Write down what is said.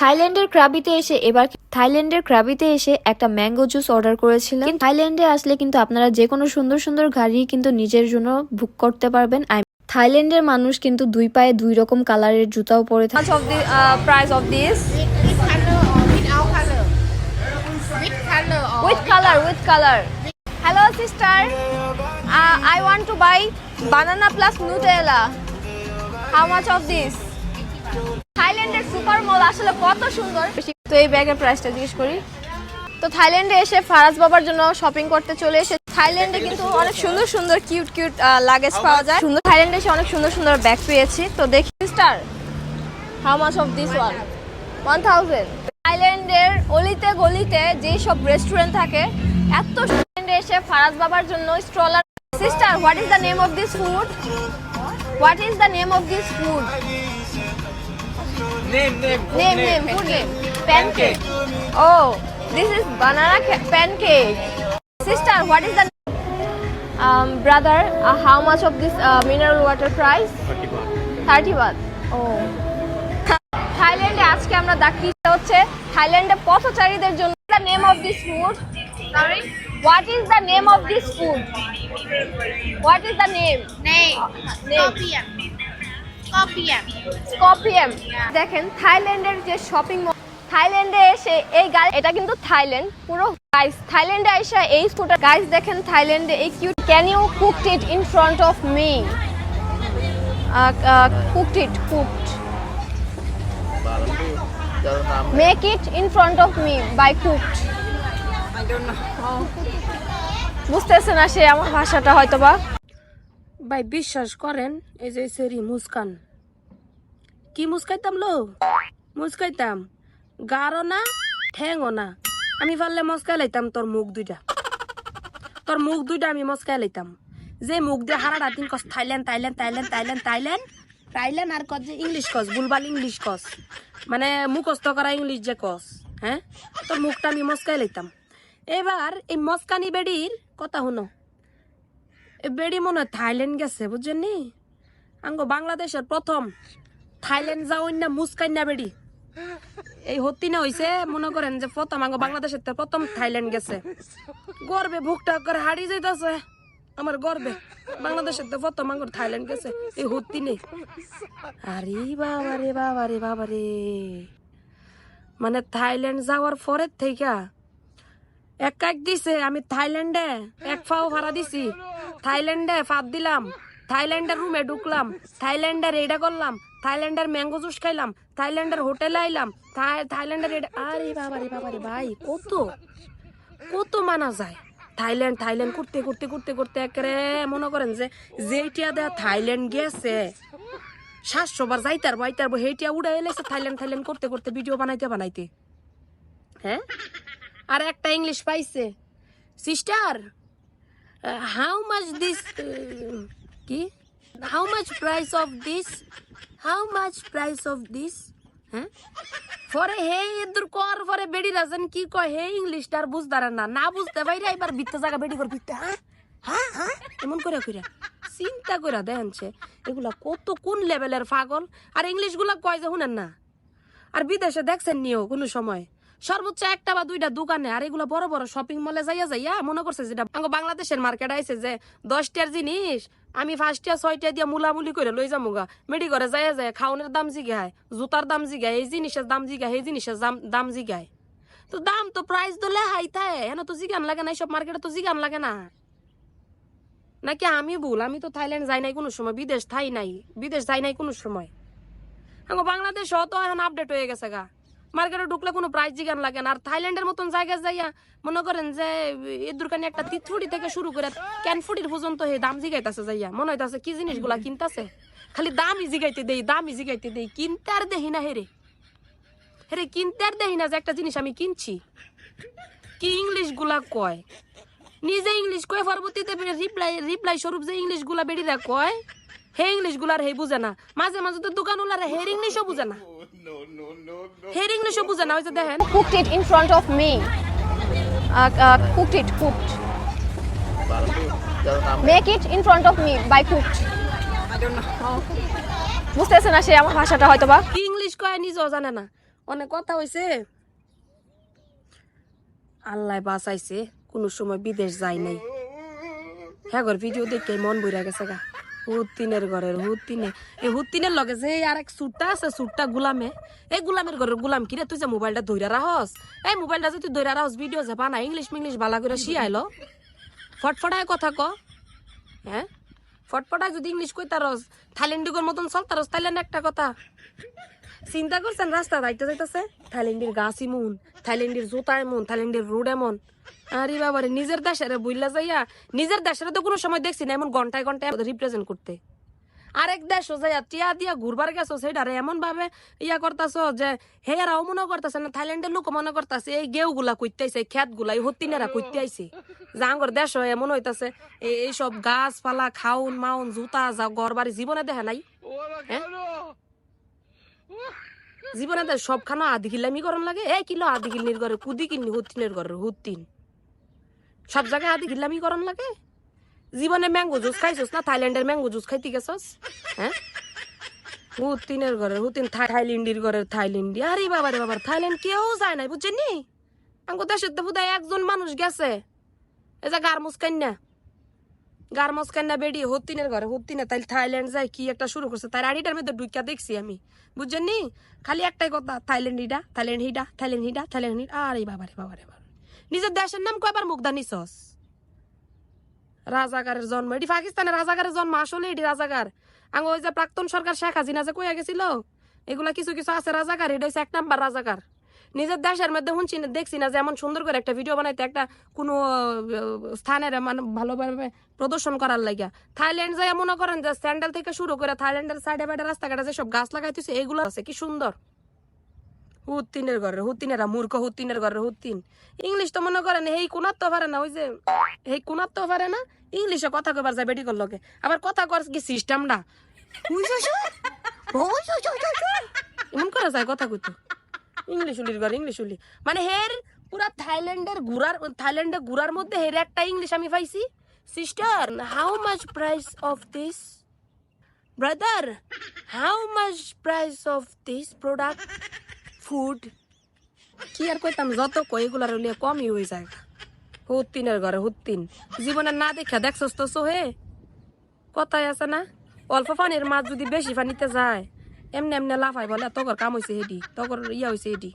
থাইল্যান্ডের ক্রাবিতে এসে এবার থাইল্যান্ডের ক্রাবিতে এসে একটা ম্যাঙ্গো জুস অর্ডার করেছিলাম থাইল্যান্ডে আসলে কিন্তু আপনারা যে কোনো সুন্দর সুন্দর গাড়ি কিন্তু নিজের জন্য বুক করতে পারবেন থাইল্যান্ডের মানুষ কিন্তু দুই পায়ে দুই রকম কালারের জুতাও পরে থাকে uh, With color, with color. Hello, sister. Uh, I want to buy banana plus Nutella. How much of this? থাইল্যান্ডের সুপার মল আসলে কত সুন্দর? তো এই ব্যাগের প্রাইসটা জিজ্ঞেস করি। তো থাইল্যান্ডে এসে ফারাজ বাবার জন্য শপিং করতে চলে এসে থাইল্যান্ডে কিন্তু অনেক সুন্দর সুন্দর কিউট কিউট লাগেজ পাওয়া যায়। সুন্দর থাইল্যান্ডে এসে অনেক সুন্দর সুন্দর ব্যাগ পেয়েছি। তো দেখি star how much of this one one thousand থাইল্যান্ডের অলিতে গলিতে যেই সব রেস্টুরেন্ট থাকে এত থাইল্যান্ডে এসে ফারাজ বাবার জন্য stroller sister what is the name of this food what is the name of this food Name, name, food Name, name, food name. Pancake. Oh, this is banana ca- pancake. Sister, what is the um, brother? Uh, how much of this uh, mineral water price? 30 baht. Oh. থাইল্যান্ডে আজকে আমরা দেখি হচ্ছে থাইল্যান্ডে পথচারীদের জন্য the name of this food sorry what is the name of this food what is the name name? Name. Scorpion. Scorpion দেখেন থাইল্যান্ডের যে শপিং মল থাইল্যান্ডে এসে এই গাড়ি এটা কিন্তু থাইল্যান্ড পুরো গাইস থাইল্যান্ডে এসে এই স্কুটার গাইস দেখেন থাইল্যান্ডে এই cute can you cooked it in front of me cooked it cooked make it in front of me by cooked বুঝতেছে না সে আমার ভাষাটা হয়তো বা ভাই, বিশ্বাস করেন, এই যে সেরি মুস্কান। কি মুস্কাইতাম লো? মুস্কাইতাম। গারো না ঠ্যাংও না। আমি পারলে মস্কাই লাইতাম তোর মুখ দুইটা। তোর মুখ দুইটা আমি মস্কাই লাইতাম। যে মুখ দিয়ে হারা রাতিন কস, Thailand Thailand Thailand Thailand Thailand Thailand আর কস যে ইংলিশ কস বুলবাল ইংলিশ কস। মানে মুখস্থ করা ইংলিশ যে কস হ্যাঁ? তোর মুখটা আমি মস্কাই লাইতাম। এবার এই মস্কানি বেডির কথা শুনো। এ বেড়ি মনে থাইল্যান্ড গেছে বুঝছেন নি আঙ্গো বাংলাদেশের প্রথম থাইল্যান্ড যাওয়ার না মুস্কাই না বেড়ি। এই হতি না হইছে, মনে করেন যে প্রথম, আঙ্গো বাংলাদেশের প্রথম থাইল্যান্ড গেছে। গর্বে বুকটা করে হারিয়ে যাইতাছে, আমার গর্বে। বাংলাদেশের তো প্রথম আঙ্গুর থাইল্যান্ড গেছে, এই হতি নেই আরে বাবা রে বাবা রে বাবা রে মানে থাইল্যান্ড যাওয়ার পরের থেকে এক এক দিছে, আমি থাইল্যান্ডে এক ফাও ভাড়া দিছি। থাইল্যান্ডে ফাঁদ দিলাম, থাইল্যান্ডের রুমে ঢুকলাম, থাইল্যান্ডের এইটা করলাম, থাইল্যান্ডের ম্যাঙ্গো জুস খাইলাম, থাইল্যান্ডের হোটেলে আইলাম, থাই- থাইল্যান্ডের এটা আরে বাবা রে বাবা রে ভাই, কত? কত মানা যায়? থাইল্যান্ড থাইল্যান্ড করতে করতে করতে করতে একেবারে মনে করেন যে যেইটা দেয়া থাইল্যান্ড গেছে সাতশো বার যাইতার বাইতার হেইটিয়া উড়াই এলেছে থাইল্যান্ড থাইল্যান্ড করতে করতে, ভিডিও বানাইতে বানাইতে। হ্যাঁ? আর একটা ইংলিশ পাইছে। সিস্টার হাউ মাচ দিস কি? How much price of this how much price of this হ্যাঁ পরে হে এদুর কর পরে বেড়ি রাজেন কি কয়? হে ইংলিশটা আর বুঝতার না। না বুঝতে পাইরে এবার বিত্তে জায়গা বেড়ি কর বিত্তে হ্যাঁ হ্যাঁ হ্যাঁ এমন করে, কইরা। চিন্তা কইরা দেখছে এগুলা কত কোন লেভেলের পাগল? আর ইংলিশগুলা কয় যে, শুনেন না। আর বিদেশে দেখছেন নিও কোনো সময়। সর্বোচ্চ একটা বা দুইটা দোকানে, আর এগুলো বড় বড় শপিং মলে যাইয়া যাইয়া মনে করছে যেটা বাংলাদেশের মার্কেট আইছে যে দশটার জিনিস আমি ফার্স্টটা ছয়টা দিয়া মুলামুলি করে লই যাব গা মেডি করে যাইয়া যায় খাওনের দাম জিগায়, জুতার দাম জিগায়, এই জিনিসের দাম জিগায় এই জিনিসের দাম- জিগায়। তো দাম তো প্রাইস তো লেহাই থাকে এনে তো জিগান লাগে না সব মার্কেটে তো জিগান লাগে না। নাকি আমি ভুল? আমি তো থাইল্যান্ড যাই নাই কোনো সময়, বিদেশ থাই নাই, বিদেশ যাই নাই কোনো সময়। বাংলাদেশ তো এখন আপডেট হয়ে গেছে গা। মার্কেটে ঢুকলে কোনো প্রাইস জিগান লাগে না। আর থাইল্যান্ডের মতন জায়গায় যাইয়া মনে করেন যে এর দোকানে একটা তিথুড়ি থেকে শুরু করে ক্যানফুটির পর্যন্ত হে দাম জিগাইতেছে যাইয়া। মনে হইতাছে, কি জিনিসগুলা কিনতাছে? খালি দামই জিগাইতে দেই, দামই জিগাইতে দেই। কিনতে আর দেহি না হেরে হেরে কিনতে আর দেহি না যে একটা জিনিস আমি কিনছি। কি ইংলিশগুলা কয়? নিজে ইংলিশ কয় পরবর্তীতে রিপ্লাই রিপ্লাই স্বরূপ যে ইংলিশগুলা বেড়িরা কয়, হে ইংলিশগুলার হে বুঝে না। মাঝে মাঝে তো দোকান ওলারে হের ইংলিশও বুঝে না। হের ইংলিশও বুঝে না ওই দেখেন cooked it in front of me. Uh, uh, cooked it, cooked. Make it in front of me বুঝতেছে না সে আমার ভাষাটা হয়তো বা ইংলিশ কয় নিজেও জানে না। অনেক কথা হয়েছে আল্লাহ বাঁচাইছে কোনো সময় বিদেশ যাই নাই। হ্যাঁ ভিডিও দেখে মন বইরা গেছে গা। হুতিনের ঘরের হুতিনে এই হুতিনের লগে যে আর এক সুটটা আছে, সুটটা গুলামে। এই গুলামের ঘরের গুলাম কিরে তুই যে মোবাইলটা ধইরা রাহস এই মোবাইলটা যে তুই ধইরা রাহস ভিডিও যে বানা ইংলিশ মিংলিশ বালা করে শিয়াইলো। ফটফটায় কথা ক। হ্যাঁ? ফটফটায় যদি ইংলিশ কইতারস থাইল্যান্ডিগর মতন চলতারস থাইল্যান্ড একটা কথা? চিন্তা করছেন, রাস্তা যাইতে যাইতেছে? থাইল্যান্ডের গাছ ইমন থাইল্যান্ডের জুতা এমন থাইল্যান্ডের রোড এমন। আরে বাবারে নিজের দেশের বইলা যাইয়া নিজের দেশের তো কোনো সময় দেখছি না এমন ঘন্টায় ঘন্টায় রিপ্রেজেন্ট করতে। আরেক দেশ যাইয়া টিয়া দিয়া ঘুরবার গেছো সেটারে এমন ভাবে ইয়া করতাছ যে হেয়ারাও মনে করতেছে না থাইল্যান্ডের লোক মনে করতেছে এই গেউ গুলা কইতে আইছে খেতগুলা এই হতিনেরা কইতে আইছে জাঙ্গর দেশ এমন হইতাছে এই এইসব গাছ পালা খাউন মাউন জুতা যা ঘর বাড়ি জীবনে দেখে নাই? হ্যাঁ? জীবনে তো সবখানে আধি কিলামি করন লাগে। এই কিলো আধি কিলনির ঘরে, কুদি কিননি হুতিনের ঘরে হুতিন সব জায়গায় আধি কিলামি করন লাগে। জীবনে ম্যাঙ্গো জুস খাইছস না? থাইল্যান্ডের ম্যাঙ্গো জুস খাইতে গেছস? হ্যাঁ? হুতিনের ঘরে হুতিন থাইল্যান্ডির ঘরের থাইল্যান্ডি। আরে বাবা রে বাবা থাইল্যান্ড কেউ যায় নাই বুঝছেন নি আঙ্গো দেশের তো বোধহয় একজন মানুষ গেছে। এই যে গারমুস কান্না গারমস কান্না বেডি হতিনের ঘরে হতিনে তাই থাইল্যান্ড যায়, কি একটা শুরু করছে, তার আড়িটার মধ্যে ঢুকিয়া দেখছি আমি। বুঝছেন নি খালি একটাই কথা, থাইল্যান্ড হিডা থাইল্যান্ড হিডা থাইল্যান্ড হিডা থাইল্যান্ড হিডা, আরে বাবারে বাবারে বাবা রে, বাবা নিজের দেশের নাম কয়বার মুগ্ধা নিছস? রাজাকারের জন্ম, এটি পাকিস্তানের রাজাগারের জন্ম, আসলে এটি রাজাগার আঙ্গ ওই যে প্রাক্তন সরকার শেখ হাসিনা যে কইয়া গেছিল, এগুলা কিছু কিছু আছে রাজাগার এটা হচ্ছে এক নাম্বার রাজাকার। নিজের দেশের মধ্যে শুনছি না দেখছি না যে এমন সুন্দর করে একটা ভিডিও বানাইতে একটা কোনো স্থানের মানে ভালোভাবে প্রদর্শন করার লাগিয়া। থাইল্যান্ড যায় মনে করেন যে স্যান্ডেল থেকে শুরু করে থাইল্যান্ডের সাইডে বাইডে রাস্তাঘাটে যেসব গাছ লাগাইতেছে এগুলো আছে কি সুন্দর। হুতিনের ঘরে হুতিনেরা মূর্খ হুতিনের ঘরে হুতিন। ইংলিশ তো মনে করেন এই কোনার তো পারে না ওই যে এই কোনার তো পারে না ইংলিশে কথা কবার যায় বেটি করলকে আবার কথা কর কি সিস্টেমটা এমন করা যায় কথা কইতো। ইংলিশ উলির ঘর, ইংলিশ উলি। মানে হের পুরা থাইল্যান্ডের ঘুরার, থাইল্যান্ডে ঘুরার মধ্যে হের একটা ইংলিশ আমি পাইছি। Sister how much price of this brother how much price of this product food কি আর কইতাম, যত কই এগুলার হলে কমই হয়ে যায়। হুত্তিনের ঘরে হুত্তিন। জীবনে না দেখা দেখছস তো সোহে। কথাই আছে না, অল্প পানির মাছ যদি বেশি পানিতে যায় এমনি এমনি লাফাই বলে তগর কাম হয়েছে হেডি তগর ইয়া হয়েছে হেডি